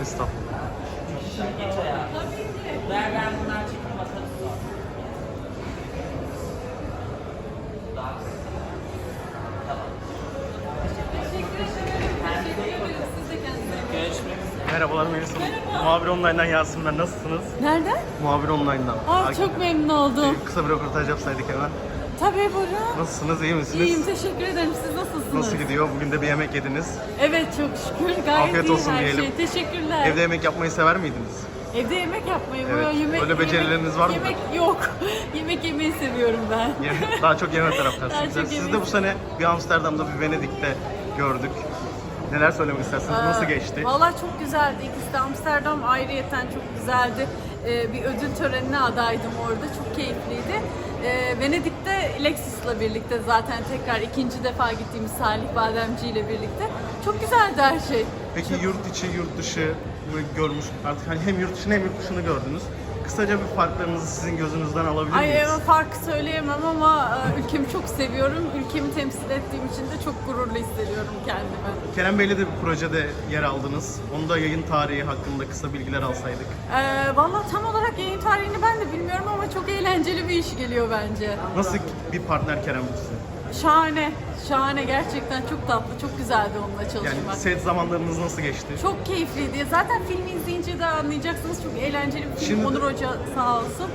Estağfurullah. Bunlar. Merhabalar Melis Hanım. Muhabir Online'dan Yasin ben. Nasılsınız? Nereden? Muhabir Online'dan. Aa, Ar- çok memnun oldum. Kısa bir röportaj yapsaydık hemen. Tabii buyurun. Nasılsınız? iyi misiniz? İyiyim teşekkür ederim. Siz nasılsınız? Nasıl gidiyor? Bugün de bir yemek yediniz. Evet çok şükür. Gayet Afiyet iyi olsun her diyelim. şey. Teşekkürler. Evde yemek yapmayı sever miydiniz? Evde yemek yapmayı. Evet. böyle yemek, Öyle becerileriniz var mı? Yemek yok. yemek yemeyi seviyorum ben. Daha çok yeme Daha taraftarsınız. çok Siz de yemek- bu sene bir Amsterdam'da bir Venedik'te gördük. Neler söylemek istersiniz? Nasıl geçti? Valla çok güzeldi. İkisi de Amsterdam ayrıyeten çok güzeldi. Ee, bir ödül törenine adaydım orada. Çok keyifliydi. Venedik'te Lexus'la birlikte zaten tekrar ikinci defa gittiğimiz Salih Bademci ile birlikte. Çok güzeldi her şey. Peki yurt içi, yurt dışı görmüş artık hani hem yurt içini hem yurt dışını gördünüz. Kısaca bir farklarınızı sizin gözünüzden alabilir Ay miyiz? evet, fark söyleyemem ama e, ülkemi çok seviyorum. Ülkemi temsil ettiğim için de çok gururlu hissediyorum kendimi. Kerem Bey'le de bir projede yer aldınız. Onu da yayın tarihi hakkında kısa bilgiler alsaydık. Ee, Valla tam olarak yayın tarihini ben de bilmiyorum ama çok eğlenceli bir iş geliyor bence. Nasıl bir partner Kerem size? Şahane, şahane gerçekten çok tatlı, çok güzeldi onunla çalışmak. Yani set zamanlarınız nasıl geçti? Çok keyifliydi. Zaten filmi izleyince de anlayacaksınız çok eğlenceli bir film. Şimdi- Onur Hoca sağ olsun.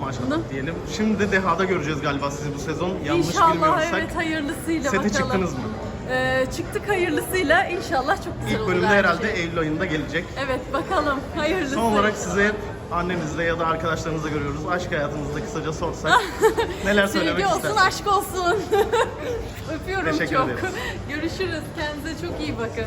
Maşallah Bunu- diyelim. Şimdi de Deha'da göreceğiz galiba sizi bu sezon. Yanlış İnşallah bilmiyorsak. evet hayırlısıyla Sete bakalım. çıktınız mı? Ee, çıktık hayırlısıyla. İnşallah çok güzel İlk olur bölümde her herhalde şey. Eylül ayında gelecek. Evet bakalım hayırlısı. Son olarak size annenizle ya da arkadaşlarınızla görüyoruz. Aşk hayatınızda kısaca sorsak neler söylemek Sevgi olsun, istersiniz? aşk olsun. Öpüyorum Teşekkür çok. ederiz. Görüşürüz. Kendinize çok iyi bakın.